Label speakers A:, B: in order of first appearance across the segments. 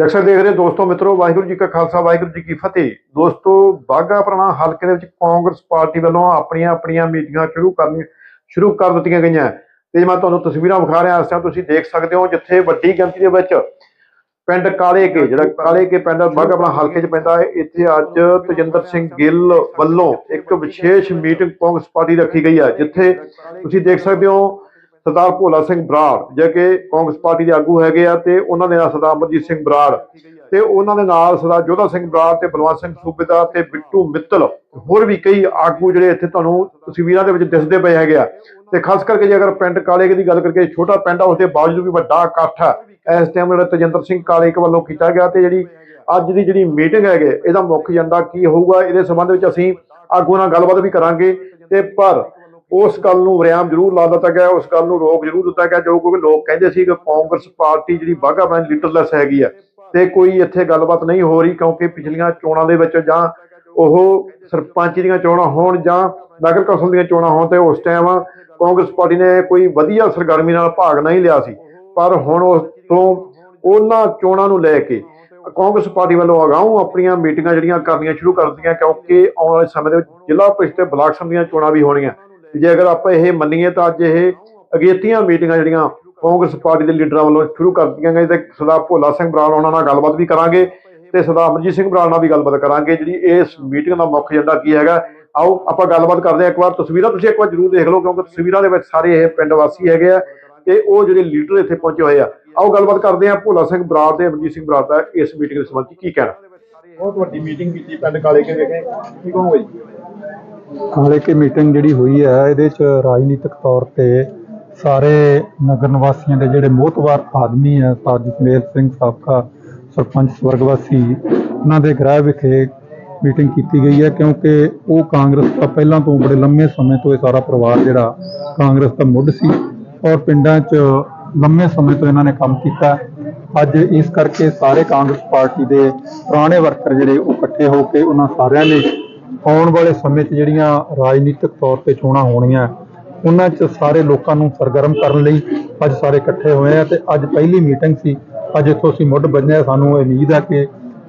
A: ਜਕਸਰ ਦੇਖ ਰਹੇ ਦੋਸਤੋ, ਮਿੱਤਰੋ, ਵਾਹਿਗੁਰੂ ਜੀ ਕਾ ਖਾਲਸਾ, ਵਾਹਿਗੁਰੂ ਜੀ ਕੀ ਫਤਿਹ। ਦੋਸਤੋ ਬਾਗਾ ਪੁਰਾਣਾ ਹਲਕੇ ਦੇ ਵਿੱਚ ਕਾਂਗਰਸ ਪਾਰਟੀ ਵੱਲੋਂ ਆਪਣੀਆਂ ਆਪਣੀਆਂ ਮੀਟਿੰਗਾਂ ਸ਼ੁਰੂ ਕਰਨੀਆਂ, ਸ਼ੁਰੂ ਕਰ ਦਿੱਤੀਆਂ ਗਈਆਂ। ਤੇ ਮੈਂ ਤੁਹਾਨੂੰ ਤਸਵੀਰਾਂ ਵਿਖਾ ਰਿਹਾ, ਇਸ ਟਾਈਮ ਤੁਸੀਂ ਦੇਖ ਸਕਦੇ ਹੋ ਜਿੱਥੇ ਵੱਡੀ ਗਿਣਤੀ ਦੇ ਵਿੱਚ ਪਿੰਡ ਕਾਲੇ ਕੇ, ਜਿਹੜਾ ਕਾਲੇ ਕੇ ਪਿੰਡ ਬਾਗਾ ਆਪਣਾ ਹਲਕੇ 'ਚ ਪੈਂਦਾ ਹੈ। ਇੱਥੇ ਅੱਜ ਤਜਿੰਦਰ ਸਿੰਘ ਗਿੱਲ ਵੱਲੋਂ ਇੱਕ ਵਿਸ਼ੇਸ਼ ਮੀਟਿੰਗ ਕਾਂਗਰਸ ਪਾਰਟੀ ਰੱਖੀ ਗਈ ਹੈ, ਜਿੱਥੇ ਤੁਸੀਂ ਦੇਖ ਸਕਦੇ ਹੋ ਸਰਦਾਰ ਭੋਲਾ ਸਿੰਘ ਬਰਾੜ, ਜੋ ਕਿ ਕਾਂਗਰਸ ਪਾਰਟੀ ਦੇ ਆਗੂ ਹੈਗੇ ਆ ਤੇ ਉਹਨਾਂ ਦੇ ਨਾਲ ਸਰਦਾਰ ਅਮਰਜੀਤ ਸਿੰਘ ਬਰਾੜ ਤੇ ਉਹਨਾਂ ਦੇ ਨਾਲ ਸਰਦਾਰ ਜੋਧਾ ਸਿੰਘ ਬਰਾੜ ਤੇ ਬਲਵੰਤ ਸਿੰਘ ਸੂਬੇਦਾਰ ਤੇ ਬਿੱਟੂ ਮਿੱਤਲ, ਹੋਰ ਵੀ ਕਈ ਆਗੂ ਜਿਹੜੇ ਇੱਥੇ ਤੁਹਾਨੂੰ ਤਸਵੀਰਾਂ ਦੇ ਵਿੱਚ ਦਿਸਦੇ ਪਏ ਹੈਗੇ ਆ। ਤੇ ਖਾਸ ਕਰਕੇ ਜੇ ਅਗਰ ਪਿੰਡ ਕਾਲੇਕ ਦੀ ਗੱਲ ਕਰਕੇ, ਛੋਟਾ ਪਿੰਡ ਆ ਉਸ ਦੇ ਬਾਵਜੂਦ ਵੀ ਵੱਡਾ ਇਕੱਠ ਆ। ਇਸ ਟਾਈਮ ਜਿਹੜਾ ਤਜਿੰਦਰ ਸਿੰਘ ਕਾਲੇਕ ਵੱਲੋਂ ਕੀਤਾ ਗਿਆ ਤੇ ਜਿਹੜੀ ਅੱਜ ਦੀ ਜਿਹੜੀ ਮੀਟਿੰਗ ਹੈਗੇ, ਇਹਦਾ ਮੁੱਖ ਏਜੰਡਾ ਕੀ ਹੋਊਗਾ, ਇਹਦੇ ਸੰਬੰਧ ਵਿੱਚ ਅਸੀਂ ਆਗੂ ਨਾਲ ਗੱਲਬਾਤ ਵੀ ਕਰਾਂਗੇ। ਤੇ ਪਰ ਉਸ ਗੱਲ ਨੂੰ ਵਿਰਾਮ ਜ਼ਰੂਰ ਲਾ ਦਿੱਤਾ ਗਿਆ, ਉਸ ਗੱਲ ਨੂੰ ਰੋਕ ਜ਼ਰੂਰ ਦਿੱਤਾ ਗਿਆ, ਜੋ ਕਿਉਂਕਿ ਲੋਕ ਕਹਿੰਦੇ ਸੀ ਕਿ ਕਾਂਗਰਸ ਪਾਰਟੀ ਜਿਹੜੀ ਬਾਗਾ ਬੈਨ ਲੀਡਰਲੈਸ ਹੈਗੀ ਆ, ਤੇ ਕੋਈ ਇੱਥੇ ਗੱਲਬਾਤ ਨਹੀਂ ਹੋ ਰਹੀ ਕਿਉਂਕਿ ਪਿਛਲੀਆਂ ਚੋਣਾਂ ਦੇ ਵਿੱਚ ਜਾਂ ਉਹ ਸਰਪੰਚ ਦੀਆਂ ਚੋਣਾਂ ਹੋਣ ਜਾਂ ਨਗਰ ਕੌਂਸਲ ਦੀਆਂ ਚੋਣਾਂ ਹੋਣ ਤੇ ਉਸ ਟਾਈਮ ਕਾਂਗਰਸ ਪਾਰਟੀ ਨੇ ਕੋਈ ਵਧੀਆ ਸਰਗਰਮੀ ਨਾਲ ਭਾਗ ਨਹੀਂ ਲਿਆ ਸੀ। ਪਰ ਹੁਣ ਉਸ ਤੋਂ ਉਹਨਾਂ ਚੋਣਾਂ ਨੂੰ ਲੈ ਕੇ ਕਾਂਗਰਸ ਪਾਰਟੀ ਵੱਲੋਂ ਅਗਾਊਂ ਆਪਣੀਆਂ ਮੀਟਿੰਗਾਂ ਜਿਹੜੀਆਂ ਕਰਨੀਆਂ ਸ਼ੁਰੂ ਕਰ ਦਿੱਤੀਆਂ ਕਿਉਂਕਿ ਆਉਣ ਵਾਲੇ ਸਮੇਂ ਦੇ ਵਿੱਚ ਜ਼ਿਲ੍ਹਾ ਪ੍ਰੀਸ਼ਦ ਤੇ ਬਲਾਕ ਸਮਿਤੀਆਂ ਦੀਆਂ ਚੋਣਾਂ ਵੀ ਹੋਣੀਆਂ। ਜੇ ਅਗਰ ਆਪਾਂ ਇਹ ਮੰਨੀਏ ਤਾਂ ਅੱਜ ਇਹ ਅਗੇਤੀਆਂ ਮੀਟਿੰਗਾਂ ਜਿਹੜੀਆਂ ਕਾਂਗਰਸ ਪਾਰਟੀ ਦੇ ਲੀਡਰਾਂ ਵੱਲੋਂ ਸ਼ੁਰੂ ਕਰ ਦਿੱਤੀਆਂ ਗਈਆਂ ਤੇ ਸਰਦਾਰ ਭੋਲਾ ਸਿੰਘ ਬਰਾੜ ਉਹਨਾਂ ਨਾਲ ਗੱਲਬਾਤ ਵੀ ਕਰਾਂਗੇ ਤੇ ਸਰਦਾਰ ਅਮਰਜੀਤ ਸਿੰਘ ਬਰਾੜ ਨਾਲ ਵੀ ਗੱਲਬਾਤ ਕਰਾਂਗੇ ਜਿਹੜੀ ਇਸ ਮੀਟਿੰਗ ਦਾ ਮੁੱਖ ਏਜੰਡਾ ਕੀ ਹੈਗਾ। ਆਓ ਆਪਾਂ ਗੱਲਬਾਤ ਕਰਦੇ ਹਾਂ ਇੱਕ ਵਾਰ। ਤਸਵੀਰਾਂ ਤੁਸੀਂ ਇੱਕ ਵਾਰ ਜ਼ਰੂਰ ਦੇਖ ਲਓ ਕਿਉਂਕਿ ਤਸਵੀਰਾਂ ਦੇ ਵਿੱਚ ਸਾਰੇ ਇਹ ਪਿੰਡ ਵਾਸੀ ਹੈਗੇ ਆ ਤੇ ਉਹ ਜਿਹੜੇ ਲੀਡਰ ਇੱਥੇ ਪਹੁੰਚੇ ਹੋਏ ਆ। ਆਓ ਗੱਲਬਾਤ ਕਰਦੇ ਹਾਂ ਭੋਲਾ ਸਿੰਘ ਬਰਾੜ ਤੇ ਅਮਰਜੀਤ ਸਿੰਘ ਬਰਾੜ ਦਾ ਇਸ ਮੀਟਿੰਗ ਦੇ ਸੰਬੰਧ ਕੀ ਕਹਿਣਾ। ਬਹੁਤ ਵੱਡੀ ਮੀਟਿੰਗ ਕੀਤੀ ਪਿੰਡ ਕਾਲੇ ਕੇ ਵੇਖੇ ਕੀ ਕਹੋਗੇ
B: ਹਾਲੇ ਕਿ ਮੀਟਿੰਗ ਜਿਹੜੀ ਹੋਈ ਹੈ, ਇਹਦੇ ਚ ਰਾਜਨੀਤਿਕ ਤੌਰ ਤੇ ਸਾਰੇ ਨਗਰ ਨਿਵਾਸੀਆਂ ਦੇ ਜਿਹੜੇ ਮੋਹਤਵਾਰ ਆਦਮੀ ਹੈ ਸਾਧ ਸਿੰਘ ਸਾਬਕਾ ਸਰਪੰਚ ਸਵਰਗਵਾਸੀ, ਉਹਨਾਂ ਦੇ ਗ੍ਰਹਿ ਵਿਖੇ ਮੀਟਿੰਗ ਕੀਤੀ ਗਈ ਹੈ, ਕਿਉਂਕਿ ਉਹ ਕਾਂਗਰਸ ਦਾ ਪਹਿਲਾਂ ਤੋਂ ਬੜੇ ਲੰਮੇ ਸਮੇਂ ਤੋਂ ਇਹ ਸਾਰਾ ਪਰਿਵਾਰ ਜਿਹੜਾ ਕਾਂਗਰਸ ਦਾ ਮੁੱਢ ਸੀ ਔਰ ਪਿੰਡਾਂ 'ਚ ਲੰਮੇ ਸਮੇਂ ਤੋਂ ਇਹਨਾਂ ਨੇ ਕੰਮ ਕੀਤਾ। ਅੱਜ ਇਸ ਕਰਕੇ ਸਾਰੇ ਕਾਂਗਰਸ ਪਾਰਟੀ ਦੇ ਪੁਰਾਣੇ ਵਰਕਰ ਜਿਹੜੇ ਉਹ ਇਕੱਠੇ ਹੋ ਕੇ ਉਹਨਾਂ ਸਾਰਿਆਂ ਨੇ ਆਉਣ ਵਾਲੇ ਸਮੇਂ 'ਚ ਜਿਹੜੀਆਂ ਰਾਜਨੀਤਿਕ ਤੌਰ ਤੇ ਚੋਣਾਂ ਹੋਣੀਆਂ ਉਹਨਾਂ 'ਚ ਸਾਰੇ ਲੋਕਾਂ ਨੂੰ ਸਰਗਰਮ ਕਰਨ ਲਈ ਅੱਜ ਸਾਰੇ ਇਕੱਠੇ ਹੋਏ ਆ ਤੇ ਅੱਜ ਪਹਿਲੀ ਮੀਟਿੰਗ ਸੀ। ਅੱਜ ਇੱਥੋਂ ਅਸੀਂ ਮੁੱਢ ਬੰਨਿਆ ਸਾਨੂੰ ਉਮੀਦ ਹੈ ਕਿ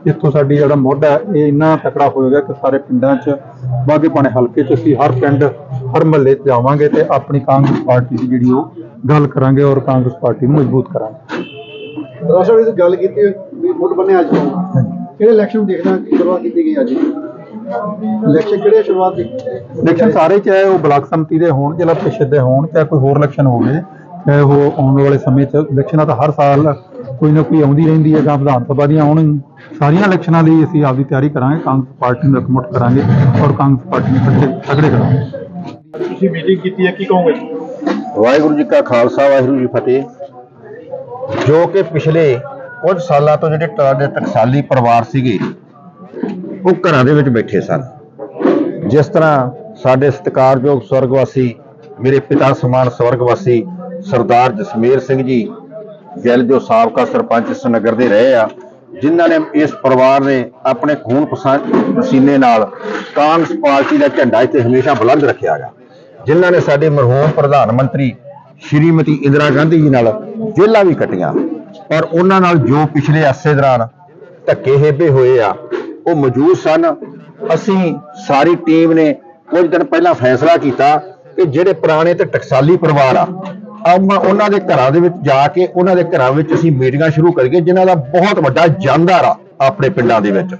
B: ਇੱਥੋਂ ਸਾਡੀ ਜਿਹੜਾ ਮੁੱਢ ਹੈ ਇਹ ਇੰਨਾ ਤਕੜਾ ਹੋਏਗਾ ਕਿ ਸਾਰੇ ਪਿੰਡਾਂ 'ਚ ਬਾਗੇ ਪਾਣੇ ਹਲਕੇ 'ਚ ਅਸੀਂ ਹਰ ਪਿੰਡ ਹਰ ਮਹੱਲੇ 'ਚ ਜਾਵਾਂਗੇ ਤੇ ਆਪਣੀ ਕਾਂਗਰਸ ਪਾਰਟੀ ਦੀ ਜਿਹੜੀ ਉਹ ਗੱਲ ਕਰਾਂਗੇ ਔਰ ਕਾਂਗਰਸ ਪਾਰਟੀ ਨੂੰ ਮਜ਼ਬੂਤ ਕਰਾਂਗੇ।
C: ਰਾਸ਼ਟਰ ਵਿੱਚ ਗੱਲ ਕੀਤੀ ਵੀ ਮੁੱਢ ਬੰਨੇ ਅੱਜ। ਕਿਹੜੇ ਇਲੈਕਸ਼ਨ ਦੇਖਣਾ ਸ਼ੁਰੂਆਤ ਕੀਤੀ ਗਈ ਅੱਜ? ਇਲੈਕਸ਼ਨ ਕਿਹੜੇ ਸ਼ੁਰੂਆਤ ਦੀ?
B: ਇਲੈਕਸ਼ਨ ਸਾਰੇ ਚਾਹੇ ਉਹ ਬਲਾਕ ਸੰਮਤੀ ਦੇ ਹੋਣ ਜ਼ਿਲ੍ਹਾ ਪ੍ਰੀਸ਼ਦ ਦੇ ਹੋਣ ਚਾਹੇ ਕੋਈ ਹੋਰ ਇਲੈਕਸ਼ਨ ਹੋਵੇ ਚਾਹੇ ਉਹ ਆਉਣ ਵਾਲੇ ਸਮੇਂ 'ਚ ਇਲੈਕਸ਼ਨਾਂ ਤਾਂ ਹਰ ਸਾਲ ਕੋਈ ਨਾ ਕੋਈ ਆਉਂਦੀ ਰਹਿੰਦੀ ਹੈ ਜਾਂ ਵਿਧਾਨ ਸਭਾ ਦੀਆਂ ਆਉਣ ਸਾਰੀਆਂ ਇਲੈਕਸ਼ਨਾਂ ਲਈ ਅਸੀਂ ਆਪਦੀ ਤਿਆਰੀ ਕਰਾਂਗੇ ਕਾਂਗਰਸ ਪਾਰਟੀ ਨੂੰ ਪ੍ਰਮੋਟ ਕਰਾਂਗੇ ਔਰ ਕਾਂਗਰਸ ਪਾਰਟੀ ਨੂੰ ਤਗੜੇ ਤਗੜੇ ਕਰਾਂਗੇ।
A: ਤੁਸੀਂ ਮੀਟਿੰਗ ਕੀਤੀ ਹੈ ਕੀ ਕਹੋਗੇ?
D: ਵਾਹਿਗੁਰੂ ਜੀ ਕਾ ਖਾਲਸਾ ਵਾਹਿਗੁਰੂ ਜੀ ਫਤਿਹ। ਜੋ ਕਿ ਪਿਛਲੇ ਕੁਝ ਸਾਲਾਂ ਤੋਂ ਜਿਹੜੇ ਟਰਾ ਦੇ ਟਕਸਾਲੀ ਪਰਿਵਾਰ ਸੀਗੇ ਉਹ ਘਰਾਂ ਦੇ ਵਿੱਚ ਬੈਠੇ ਸਨ। ਜਿਸ ਤਰ੍ਹਾਂ ਸਾਡੇ ਸਤਿਕਾਰਯੋਗ ਸਵਰਗਵਾਸੀ, ਮੇਰੇ ਪਿਤਾ ਸਮਾਨ ਸਵਰਗਵਾਸੀ ਸਰਦਾਰ ਜਸਮੇਰ ਸਿੰਘ ਜੀ, ਗਿੱਲ ਜੋ ਸਾਬਕਾ ਸਰਪੰਚ ਇਸ ਨਗਰ ਦੇ ਰਹੇ ਆ, ਜਿਨ੍ਹਾਂ ਨੇ ਇਸ ਪਰਿਵਾਰ ਨੇ ਆਪਣੇ ਖੂਨ ਪਸਾ- ਪਸੀਨੇ ਨਾਲ ਕਾਂਗਰਸ ਪਾਰਟੀ ਦਾ ਝੰਡਾ ਇੱਥੇ ਹਮੇਸ਼ਾ ਬੁਲੰਦ ਰੱਖਿਆ ਗਾ। ਜਿਨ੍ਹਾਂ ਨੇ ਸਾਡੇ ਮਰਹੂਮ ਪ੍ਰਧਾਨ ਮੰਤਰੀ ਸ਼੍ਰੀਮਤੀ ਇੰਦਰਾ ਗਾਂਧੀ ਜੀ ਨਾਲ ਜੇਲਾਂ ਵੀ ਕੱਟੀਆਂ, ਪਰ ਉਹਨਾਂ ਨਾਲ ਜੋ ਪਿਛਲੇ ਅਰਸੇ ਦੌਰਾਨ ਧੱਕੇ ਹੇਬੇ ਹੋਏ ਆ ਉਹ ਮੌਜੂਦ ਸਨ। ਅਸੀਂ ਸਾਰੀ ਟੀਮ ਨੇ ਕੁਝ ਦਿਨ ਪਹਿਲਾਂ ਫੈਸਲਾ ਕੀਤਾ ਕਿ ਜਿਹੜੇ ਪੁਰਾਣੇ ਤੇ ਟਕਸਾਲੀ ਪਰਿਵਾਰ ਆ ਉਹਨਾਂ ਦੇ ਘਰਾਂ ਦੇ ਵਿੱਚ ਜਾ ਕੇ ਉਹਨਾਂ ਦੇ ਘਰਾਂ ਵਿੱਚ ਅਸੀਂ ਮੀਟਿੰਗਾਂ ਸ਼ੁਰੂ ਕਰੀਏ, ਜਿਨ੍ਹਾਂ ਦਾ ਬਹੁਤ ਵੱਡਾ ਜਾਨਦਾਰ ਆ ਆਪਣੇ ਪਿੰਡਾਂ ਦੇ ਵਿੱਚ।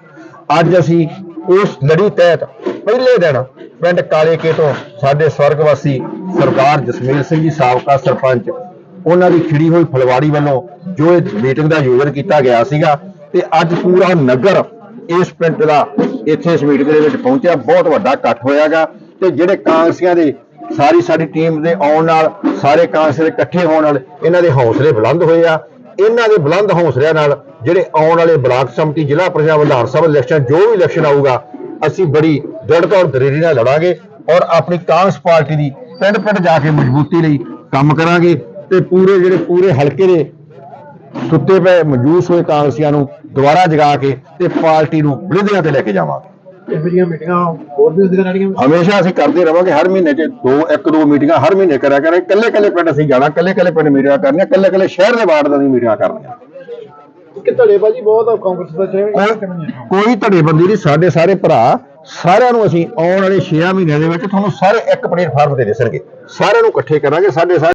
D: ਅੱਜ ਅਸੀਂ ਉਸ ਲੜੀ ਤਹਿਤ ਪਹਿਲੇ ਦਿਨ ਪਿੰਡ ਕਾਲੇਕੇ ਤੋਂ ਸਾਡੇ ਸਵਰਗਵਾਸੀ ਸਰਦਾਰ ਜਸਮੀਲ ਸਿੰਘ ਜੀ, ਸਾਬਕਾ ਸਰਪੰਚ, ਉਹਨਾਂ ਦੀ ਖਿੜੀ ਹੋਈ ਫਲਵਾੜੀ ਵੱਲੋਂ ਜੋ ਇਹ ਮੀਟਿੰਗ ਦਾ ਆਯੋਜਨ ਕੀਤਾ ਗਿਆ ਸੀਗਾ, ਤੇ ਅੱਜ ਪੂਰਾ ਨਗਰ ਇਸ ਪਿੰਡ ਦਾ ਇੱਥੇ ਇਸ ਮੀਟਿੰਗ ਦੇ ਵਿੱਚ ਪਹੁੰਚਿਆ। ਬਹੁਤ ਵੱਡਾ ਇਕੱਠ ਹੋਇਆਗਾ ਤੇ ਜਿਹੜੇ ਕਾਂਗਰਸੀਆਂ ਦੇ ਸਾਰੀ ਸਾਡੀ ਟੀਮ ਦੇ ਆਉਣ ਨਾਲ, ਸਾਰੇ ਕਾਂਗਰਸ ਦੇ ਇਕੱਠੇ ਹੋਣ ਨਾਲ ਇਹਨਾਂ ਦੇ ਹੌਸਲੇ ਬੁਲੰਦ ਹੋਏ ਆ। ਇਹਨਾਂ ਦੇ ਬੁਲੰਦ ਹੌਸਲਿਆਂ ਨਾਲ ਜਿਹੜੇ ਆਉਣ ਵਾਲੇ ਬਲਾਕ ਸਮਿਤੀ ਜ਼ਿਲ੍ਹਾ ਪ੍ਰਸ਼ਾਸਨ, ਵਿਧਾਨ ਸਭਾ ਇਲੈਕਸ਼ਨ, ਜੋ ਵੀ ਇਲੈਕਸ਼ਨ ਆਊਗਾ, ਅਸੀਂ ਬੜੀ ਦ੍ਰਿੜਤਾ ਔਰ ਦਲੇਰੀ ਨਾਲ ਲੜਾਂਗੇ ਔਰ ਆਪਣੀ ਕਾਂਗਰਸ ਪਾਰਟੀ ਦੀ ਪਿੰਡ ਪਿੰਡ ਜਾ ਕੇ ਮਜ਼ਬੂਤੀ ਲਈ ਕੰਮ ਕਰਾਂਗੇ ਤੇ ਪੂਰੇ ਜਿਹੜੇ ਪੂਰੇ ਹਲਕੇ ਦੇ ਸੁੱਤੇ ਪਏ, ਮਜੂਸ ਹੋਏ ਕਾਂਗਰਸੀਆਂ ਨੂੰ ਦੁਬਾਰਾ ਜਗਾ ਕੇ ਤੇ ਪਾਰਟੀ ਨੂੰ ਬਲਿੰਦੀਆਂ ਤੇ ਲੈ ਕੇ ਜਾਵਾਂਗੇ।
C: ਇਹ ਮੇਰੀਆਂ ਮੀਟਿੰਗਾਂ ਹੋਰ ਵੀ ਹੁੰਦੀਆਂ ਰਹਿਣਗੀਆਂ।
D: ਹਮੇਸ਼ਾ ਅਸੀਂ ਕਰਦੇ ਰਵਾਂਗੇ ਹਰ ਮਹੀਨੇ 'ਚ ਦੋ ਇੱਕ ਦੋ ਮੀਟਿੰਗਾਂ ਹਰ ਮਹੀਨੇ ਕਰਿਆ ਕਰਾਂਗੇ। ਇਕੱਲੇ ਇਕੱਲੇ ਪਿੰਡ ਅਸੀਂ ਜਾਣਾ ਇਕੱਲੇ ਇਕੱਲੇ ਪਿੰਡ ਮੀਟਿੰਗਾਂ ਕਰਨੀਆਂ ਇਕੱਲੇ ਇਕੱਲੇ ਸ਼ਹਿਰ ਦੇ ਵਾਰਡ ਦੀਆਂ ਮੀਟਿੰਗਾਂ ਕਰਨੀਆਂ।
C: ਕਿ ਧੜੇਬਾਜ਼ੀ ਬਹੁਤ ਆ ਕਾਂਗਰਸ ਦਾ
D: ਕੋਈ ਕੋਈ ਧੜੇਬੰਦੀ ਨਹੀਂ ਸਾਡੇ ਸਾਰੇ ਭਰਾ ਸਾਰਿਆਂ ਨੂੰ ਅਸੀਂ ਆਉਣ ਵਾਲੇ 6 ਮਹੀਨਿਆਂ ਦੇ ਵਿੱਚ ਤੁਹਾਨੂੰ ਸਾਰੇ ਇੱਕ ਪਲੇਟਫਾਰਮ ਤੇ ਦਿਸਣਗੇ। ਸਾਰਿਆਂ ਨੂੰ ਇਕੱਠੇ ਕਰਾਂਗੇ ਸਾਡੇ ਸਾਰੇ